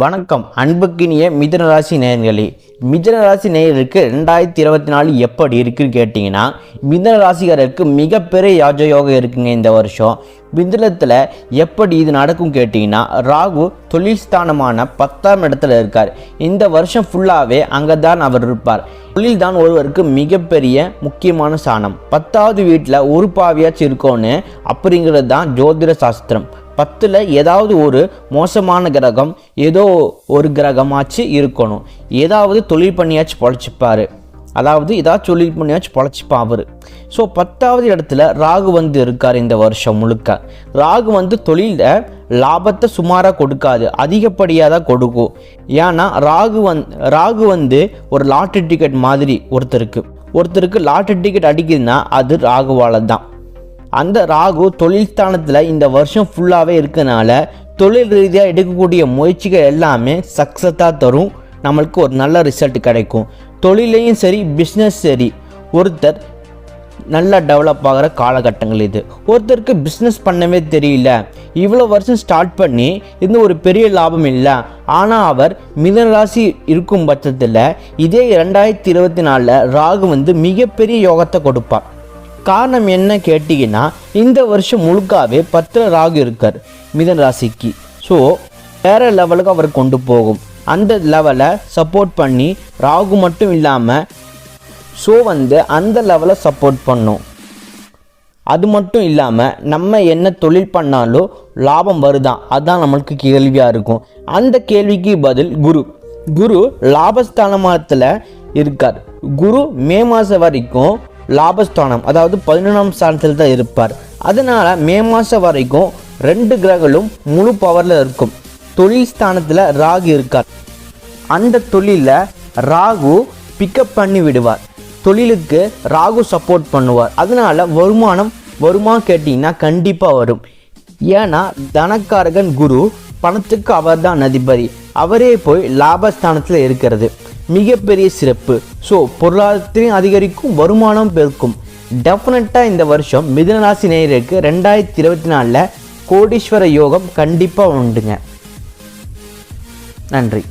வணக்கம். அன்புக்கினிய மிதனராசி நேயர்களே மிதனராசி நேயர்களுக்கு ரெண்டாயிரத்தி இருபத்தி நாலு எப்படி இருக்குன்னு கேட்டிங்கன்னா மிதுன ராசிகாரருக்கு மிகப்பெரிய யாஜயோகம் இருக்குங்க இந்த வருஷம். மிதனத்தில் எப்படி இது நடக்கும் கேட்டிங்கன்னா ராகு தொழில் ஸ்தானமான பத்தாம் இடத்துல இருக்கார். இந்த வருஷம் ஃபுல்லாகவே அங்கே தான் அவர் இருப்பார். தொழில் தான் ஒருவருக்கு மிகப்பெரிய முக்கியமான ஸ்தானம். பத்தாவது வீட்டில் ஒரு பாவியாச்சும் இருக்கோன்னு அப்படிங்கிறது தான் ஜோதிட சாஸ்திரம். பத்தில் ஏதாவது ஒரு மோசமான கிரகம் ஏதோ ஒரு கிரகமாச்சு இருக்கணும். ஏதாவது தொழில் பண்ணியாச்சும் பொழைச்சிப்பார். அதாவது ஏதாச்சும் தொழில் பண்ணியாச்சும் பொழைச்சிப்பான் அவர். ஸோ பத்தாவது இடத்துல ராகு வந்து இருக்கார் இந்த வருஷம் முழுக்க. ராகு வந்து தொழிலில் லாபத்தை சுமாராக கொடுக்காது அதிகப்படியாக தான் கொடுக்கும். ஏன்னா ராகு வந் ராகு வந்து ஒரு லாட்ரி டிக்கெட் மாதிரி ஒருத்தருக்கு. ஒருத்தருக்கு லாட்ரி டிக்கெட் அடிக்குதுன்னா அது ராகுவால் தான். அந்த ராகு தொழில் ஸ்தானத்தில் இந்த வருஷம் ஃபுல்லாகவே இருக்கனால தொழில் ரீதியாக எடுக்கக்கூடிய முயற்சிகள் எல்லாமே சக்ஸஸாக தரும். நம்மளுக்கு ஒரு நல்ல ரிசல்ட் கிடைக்கும். தொழிலையும் சரி பிஸ்னஸ் சரி ஒருத்தர் நல்லா டெவலப் ஆகிற காலகட்டங்கள் இது. ஒருத்தருக்கு பிஸ்னஸ் பண்ணவே தெரியல. இவ்வளோ வருஷம் ஸ்டார்ட் பண்ணி இந்த ஒரு பெரிய லாபம் இல்லை. ஆனால் அவர் மிதன ராசி இருக்கும் பட்சத்தில் இதே ரெண்டாயிரத்தி இருபத்தி நாலில் ராகு வந்து மிகப்பெரிய யோகத்தை கொடுப்பார். காரணம் என்ன கேட்டிங்கன்னா இந்த வருஷம் முழுக்காவே பத்தில் ராகு இருக்கார் மிதன் ராசிக்கு. ஸோ வேறு லெவலுக்கு அவர் கொண்டு போகும். அந்த லெவலை சப்போர்ட் பண்ணி ராகு மட்டும் இல்லாமல் ஸோ வந்து அந்த லெவலை சப்போர்ட் பண்ணும். அது மட்டும் இல்லாமல் நம்ம என்ன தொழில் பண்ணாலும் லாபம் வருதான் அதுதான் நம்மளுக்கு கேள்வியாக இருக்கும். அந்த கேள்விக்கு பதில் குரு. குரு லாபஸ்தானத்தில் இருக்கார். குரு மே மாதம் வரைக்கும் லாபஸ்தானம் அதாவது பதினொன்றாம் ஸ்தானத்தில் தான் இருப்பார். அதனால் மே மாதம் வரைக்கும் ரெண்டு கிரகங்களும் முழு பவரில் இருக்கும். தொழில் ஸ்தானத்தில் ராகு இருக்கார். அந்த தொழிலில் ராகு பிக்கப் பண்ணி விடுவார். தொழிலுக்கு ராகு சப்போர்ட் பண்ணுவார். அதனால வருமானம் வருமா கேட்டிங்கன்னா கண்டிப்பாக வரும். ஏன்னா தனக்காரகன் குரு பணத்துக்கு அவர் தான் அதிபதி. அவரே போய் லாபஸ்தானத்தில் இருக்கிறது. மிகப்பெரிய சிறப்பு. ஸோ பொருளாதாரத்தையும் அதிகரிக்கும் வருமானம் பெருக்கும். டெஃபினட்டாக இந்த வருஷம் மிதனராசி நேயருக்கு ரெண்டாயிரத்தி இருபத்தி நாலில் கோடீஸ்வர யோகம் கண்டிப்பாக உண்டுங்க. நன்றி.